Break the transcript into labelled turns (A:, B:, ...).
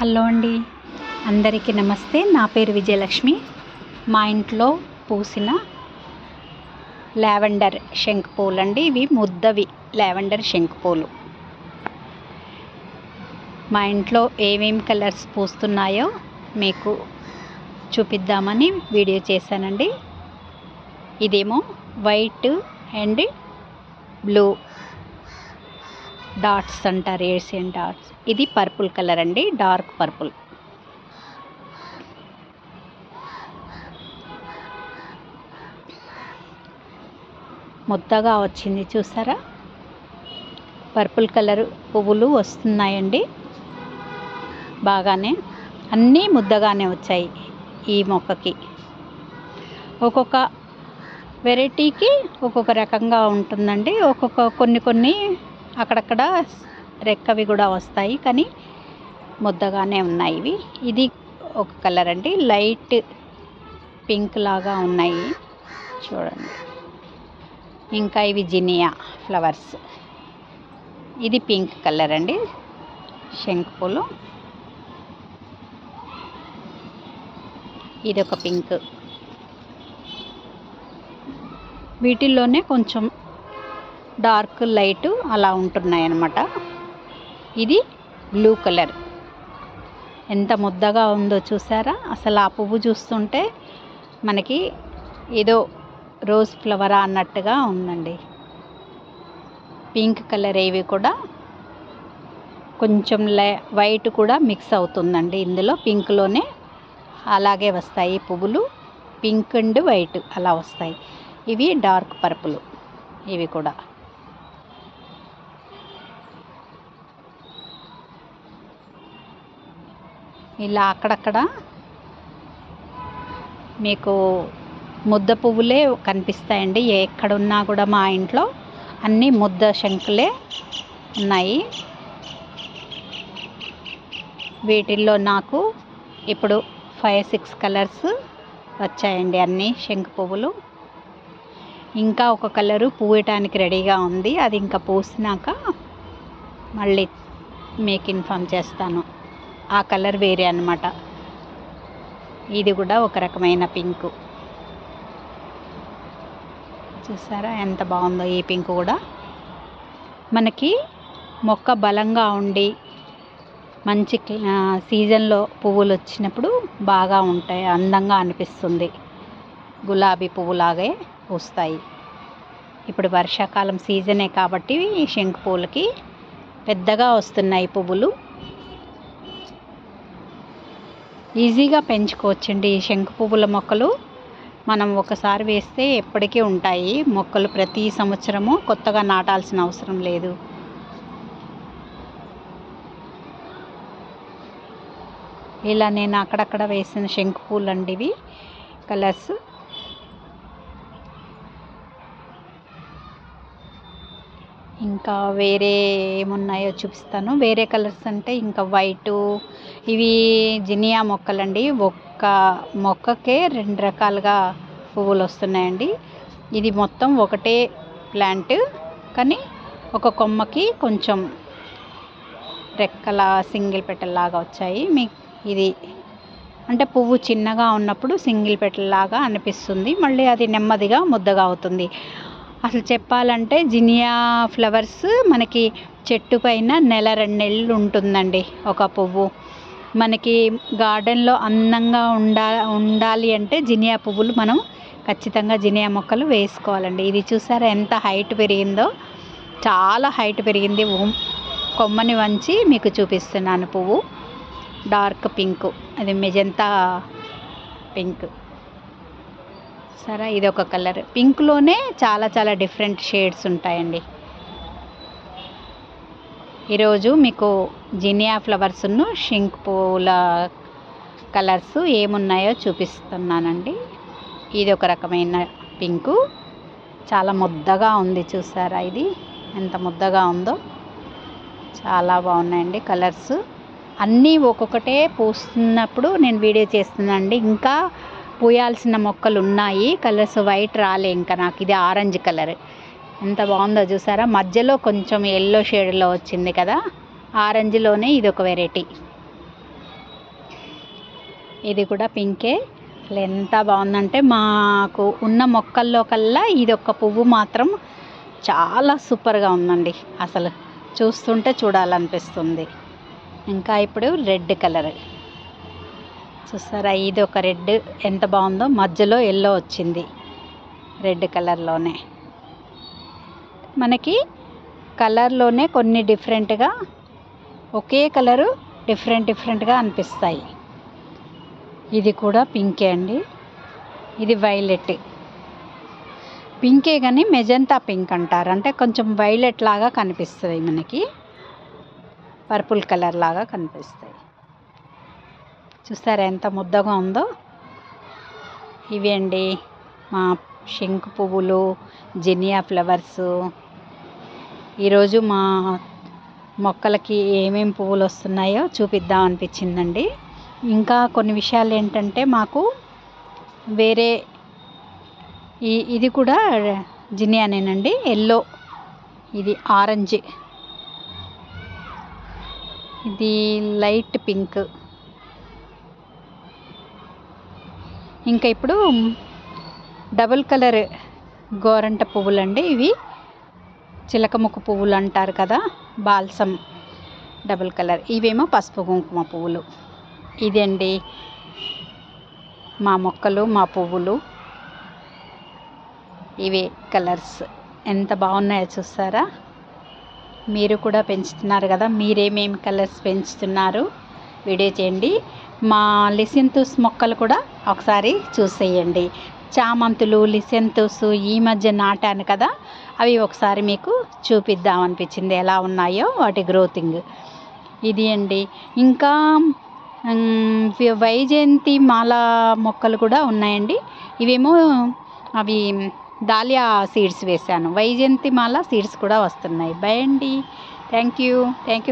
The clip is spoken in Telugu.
A: హలో అండి. అందరికీ నమస్తే. నా పేరు విజయలక్ష్మి. మా ఇంట్లో పూసిన లావెండర్ శంకు పూలు అండి ఇవి ముద్దవి లావెండర్ శంకు పూలు. మా ఇంట్లో ఏమేం కలర్స్ పూస్తున్నాయో మీకు చూపిద్దామని వీడియో చేశానండి. ఇదేమో వైట్ అండ్ బ్లూ. డాట్స్ అంటారు ఏషియన్ డాట్స్. ఇది పర్పుల్ కలర్ అండి డార్క్ పర్పుల్. ముద్దగా వచ్చింది చూసారా? పర్పుల్ కలర్ పువ్వులు వస్తున్నాయండి. బాగానే అన్నీ ముద్దగానే వచ్చాయి ఈ మొక్కకి. ఒక్కొక్క వెరైటీకి ఒక్కొక్క రకంగా ఉంటుందండి. ఒక్కొక్క కొన్ని కొన్ని అక్కడక్కడ రెక్కవి కూడా వస్తాయి కానీ ముద్దగానే ఉన్నాయి ఇవి. ఇది ఒక కలర్ అండి. లైట్ పింక్ లాగా ఉన్నాయి. చూడండి. ఇంకా ఇవి జినియా ఫ్లవర్స్. ఇది పింక్ కలర్ అండి. శంకుపూలు ఇది ఒక పింక్. వీటిల్లోనే కొంచెం డార్క్ లైట్ అలా ఉంటున్నాయి అన్నమాట ఇది బ్లూ కలర్. ఎంత ముద్దగా ఉందో చూసారా? అసలు ఆ పువ్వు చూస్తుంటే మనకి ఏదో రోజ్ ఫ్లవరా అన్నట్టుగా ఉందండి. పింక్ కలర్ ఏవి కూడా కొంచెం లై వైట్ కూడా మిక్స్ అవుతుందండి ఇందులో. పింక్లోనే అలాగే వస్తాయి పువ్వులు. పింక్ అండ్ వైట్ అలా వస్తాయి. ఇవి డార్క్ పర్పుల్. ఇవి కూడా. ఇలా అక్కడక్కడ మీకు ముద్ద పువ్వులే కనిపిస్తాయండి. ఎక్కడున్నా కూడా మా ఇంట్లో అన్నీ ముద్ద శంకులే ఉన్నాయి. వీటిల్లో నాకు ఇప్పుడు ఫైవ్ సిక్స్ కలర్స్ వచ్చాయండి అన్ని శంకు పువ్వులు. ఇంకా ఒక కలరు పూయటానికి రెడీగా ఉంది. అది ఇంకా పూసినాక మళ్ళీ మీకు ఇన్ఫామ్ చేస్తాను. ఆ కలర్ వేరే అనమాట ఇది కూడా ఒక రకమైన పింక్. చూసారా ఎంత బాగుందో ఈ పింక్ కూడా. మనకి మొక్క బలంగా ఉండి మంచి సీజన్లో పువ్వులు వచ్చినప్పుడు బాగా ఉంటాయి అందంగా అనిపిస్తుంది. గులాబీ పువ్వులాగే పూస్తాయి ఇప్పుడు వర్షాకాలం సీజనే కాబట్టి శంకు పూలకి పెద్దగా వస్తున్నాయి పువ్వులు. ఈజీగా పెంచుకోవచ్చండి ఈ శంకు పువ్వుల మొక్కలు. మనం ఒకసారి వేస్తే ఎప్పటికీ ఉంటాయి. మొక్కలు ప్రతి సంవత్సరము కొత్తగా నాటాల్సిన అవసరం లేదు. ఇలా నేను అక్కడక్కడ వేసిన శంకు పూలు అండి ఇవి కలర్స్ ఇంకా వేరే ఏమున్నాయో చూపిస్తాను. వేరే కలర్స్ అంటే ఇంకా వైటు ఇవి జినియా మొక్కలండి. ఒక్క మొక్కకే రెండు రకాలుగా పువ్వులు వస్తున్నాయండి. ఇది మొత్తం ఒకటే ప్లాంట్ కానీ ఒక కొమ్మకి కొంచెం రెక్కల సింగిల్ పెట్టల్లాగా వచ్చాయి. మీ ఇది అంటే పువ్వు చిన్నగా ఉన్నప్పుడు సింగిల్ పెట్టల్లాగా అనిపిస్తుంది. మళ్ళీ అది నెమ్మదిగా ముద్దగా అవుతుంది. అసలు చెప్పాలంటే జినియా ఫ్లవర్స్ మనకి చెట్టు పైన నెల రెండు నెలలు ఉంటుందండి ఒక పువ్వు. మనకి గార్డెన్లో అందంగా ఉండా ఉండాలి అంటే జినియా పువ్వులు మనం ఖచ్చితంగా జినియా మొక్కలు వేసుకోవాలండి. ఇది చూసారా ఎంత హైట్ పెరిగిందో? చాలా హైట్ పెరిగింది. కొమ్మని వంచి మీకు చూపిస్తున్నాను పువ్వు. Dark pink. అది మెజంతా పింక్. సరే ఇది ఒక కలర్. పింక్లోనే చాలా చాలా డిఫరెంట్ షేడ్స్ ఉంటాయండి. ఈరోజు మీకు జినియా ఫ్లవర్స్ను షింక్ పూల కలర్స్ ఏమున్నాయో చూపిస్తున్నానండి. ఇది ఒక రకమైన పింకు. చాలా ముద్దగా ఉంది చూసారా ఇది? ఎంత ముద్దగా ఉందో. చాలా బాగున్నాయండి కలర్స్. అన్నీ ఒక్కొక్కటే పూస్తున్నప్పుడు నేను వీడియో చేస్తున్నానండి. ఇంకా పూయాల్సిన మొక్కలు ఉన్నాయి కలర్స్ వైట్ రాలే ఇంకా నాకు. ఇది ఆరెంజ్ కలర్. ఎంత బాగుందో చూసారా? మధ్యలో కొంచెం ఎల్లో షేడ్లో వచ్చింది కదా? ఆరెంజ్లోనే ఇది ఒక వెరైటీ ఇది కూడా పింకే అసలు ఎంత బాగుందంటే మాకు ఉన్న మొక్కల్లో కల్లా ఇది ఒక పువ్వు మాత్రం చాలా సూపర్గా ఉందండి. అసలు చూస్తుంటే చూడాలనిపిస్తుంది. ఇంకా ఇప్పుడు రెడ్ కలర్ చూస్తారా? ఇది ఒక రెడ్. ఎంత బాగుందో? మధ్యలో ఎల్లో వచ్చింది. రెడ్ కలర్లోనే. మనకి కలర్లోనే కొన్ని డిఫరెంట్గా ఒకే కలరు డిఫరెంట్ డిఫరెంట్గా అనిపిస్తాయి. ఇది కూడా పింకే అండి. ఇది వైలెట్. పింకే కానీ మెజంతా పింక్ అంటారు. అంటే కొంచెం వైలెట్ లాగా కనిపిస్తుంది మనకి. పర్పుల్ కలర్ లాగా కనిపిస్తాయి. చూస్తారా ఎంత ముద్దగా ఉందో? ఇవి అండి మా శంకు పువ్వులు జినియా ఫ్లవర్స్. ఈరోజు మా మొక్కలకి ఏమేమి పువ్వులు వస్తున్నాయో చూపిద్దాం అనిపించిందండి. ఇంకా కొన్ని విషయాలు ఏంటంటే మాకు వేరే ఈ ఇది కూడా జినియానేనండి. ఎల్లో ఇది ఆరెంజ్. ఇది లైట్ పింక్. ఇంకా ఇప్పుడు డబుల్ కలర్ గోరంట పువ్వులు అండి ఇవి చిలకముకు పువ్వులు అంటారు కదా బాల్సమ్ డబుల్ కలర్. ఇవేమో పసుపు కుంకుమ పువ్వులు. ఇదండి మా మొక్కలు మా పువ్వులు. ఇవే కలర్స్. ఎంత బాగున్నాయో చూస్తారా? మీరు కూడా పెంచుతున్నారు కదా మీరేమేమి కలర్స్ పెంచుతున్నారు? వీడియో చేయండి. మా లిసెంతుస్ మొక్కలు కూడా ఒకసారి చూసేయండి. చామంతులు లిసెంతుస్ ఈ మధ్య నాటాను కదా అవి ఒకసారి మీకు చూపిద్దాం అనిపించింది. ఎలా ఉన్నాయో వాటి గ్రోతింగ్. ఇది అండి. ఇంకా వైజయంతి మాల మొక్కలు కూడా ఉన్నాయండి. ఇవేమో అవి దాలియా సీడ్స్ వేశాను. వైజయంతి మాల సీడ్స్ కూడా వస్తున్నాయి. బై అండి. Thank you. Thank you.